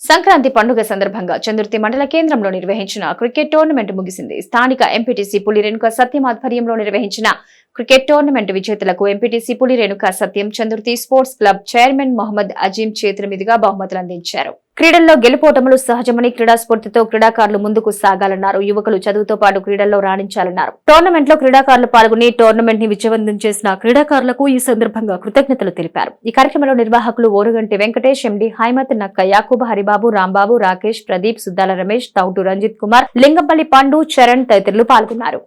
సంక్రాంతి పండుగ సందర్భంగా చందుర్తి మండల కేంద్రంలో నిర్వహించిన క్రికెట్ టోర్నమెంట్ ముగిసింది. స్థానిక ఎంపీటీసీ పులి రేణుక సత్యం ఆధ్వర్యంలో నిర్వహించిన క్రికెట్ టోర్నమెంట్ విజేతలకు MPTC Puli Renuka Satyam Chandurthi sports club chairman Mohammed Azeem చేతుల మీదుగా బహుమతులు అందించారు. క్రీడల్లో గెలుపోటములు సహజమని క్రీడా స్ఫూర్తితో క్రీడాకారులు ముందుకు సాగాలన్నారు. యువకులు చదువుతో పాటు క్రీడల్లో రాణించాలన్నారు. టోర్నమెంట్లో క్రీడాకారులు పాల్గొని టోర్నమెంట్ని విజయవంతం చేసిన క్రీడాకారులకు ఈ సందర్భంగా కృతజ్ఞతలు తెలిపారు. ఈ కార్యక్రమంలో నిర్వాహకులు ఓరుగంటి వెంకటేష్ ఎండి హైమత్ నక్క యాకూబ్ హరిబాబు రాంబాబు రాకేష్ ప్రదీప్ సుద్దాల రమేష్ తౌటు రంజిత్ కుమార్ లింగంపల్లి పండు చరణ్ తదితరులు పాల్గొన్నారు.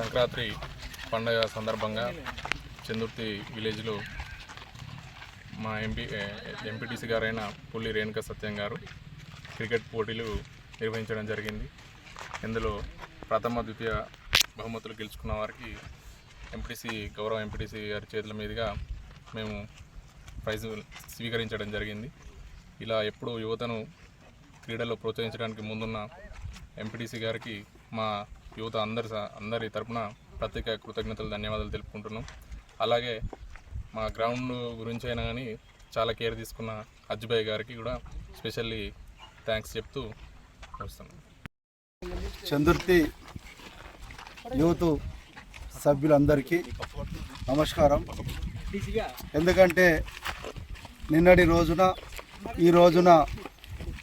సంక్రాంతి పండగ సందర్భంగా చందుర్తి విలేజ్లో మా ఎంపీ ఎంపీటీసీ గారైన పుల్లి రేణుక సత్యం గారు క్రికెట్ పోటీలు నిర్వహించడం జరిగింది. ఇందులో ప్రథమ ద్వితీయ బహుమతులు గెలుచుకున్న వారికి ఎంపీటీసీ గౌరవ ఎంపీటీసీ గారి చేతుల మీదుగా మేము ప్రైజ్ స్వీకరించడం జరిగింది. ఇలా ఎప్పుడూ యువతను క్రీడల్లో ప్రోత్సహించడానికి ముందున్న ఎంపీటీసీ గారికి మా యువత అందరి అందరి తరపున ప్రత్యేక కృతజ్ఞతలు ధన్యవాదాలు తెలుపుకుంటున్నాం. అలాగే మా గ్రౌండ్ గురించి అయినా కానీ చాలా కేర్ తీసుకున్న అజ్బాయ్ గారికి కూడా స్పెషల్లీ థ్యాంక్స్ చెప్తూ వస్తున్నాం. చందుర్తి యూత్ సభ్యులందరికీ నమస్కారం. ఎందుకంటే నిన్నటి రోజున ఈ రోజున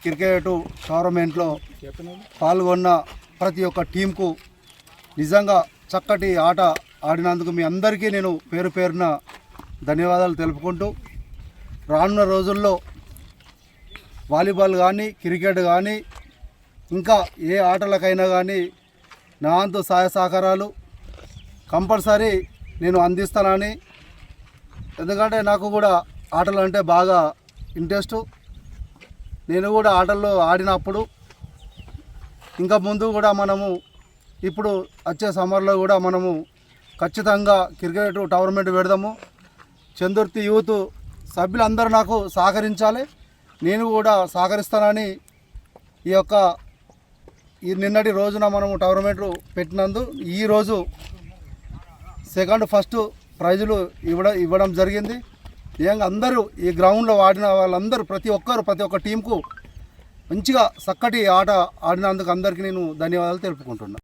క్రికెట్ టోర్నమెంట్లో పాల్గొన్న ప్రతి ఒక్క టీంకు నిజంగా చక్కటి ఆట ఆడినందుకు మీ అందరికీ నేను పేరు పేరున ధన్యవాదాలు తెలుపుకుంటూ రానున్న రోజుల్లో వాలీబాల్ కానీ క్రికెట్ కానీ ఇంకా ఏ ఆటలకైనా కానీ నా సహాయ సహకారాలు కంపల్సరీ నేను అందిస్తానని. ఎందుకంటే నాకు కూడా ఆటలు అంటే బాగా ఇంట్రెస్ట్. నేను కూడా ఆటల్లో ఆడినప్పుడు ఇంకా ముందు కూడా మనము ఇప్పుడు వచ్చే సమ్మర్లో కూడా మనము ఖచ్చితంగా క్రికెట్ టోర్నమెంట్ పెడదాము. చందుర్తి యూత్ సభ్యులందరూ నాకు సహకరించాలి. నేను కూడా సహకరిస్తానని ఈ యొక్క ఈ నిన్నటి రోజున మనము టోర్నమెంట్ పెట్టినందు ఈరోజు సెకండ్ ఫస్ట్ ప్రైజులు ఇవ్వడం ఇవ్వడం జరిగింది. ఏంగా అందరూ ఈ గ్రౌండ్లో ఆడిన వాళ్ళందరూ ప్రతి ఒక్కరు ప్రతి ఒక్క టీంకు మంచిగా చక్కటి ఆట ఆడినందుకు అందరికీ నేను ధన్యవాదాలు తెలుపుకుంటున్నాను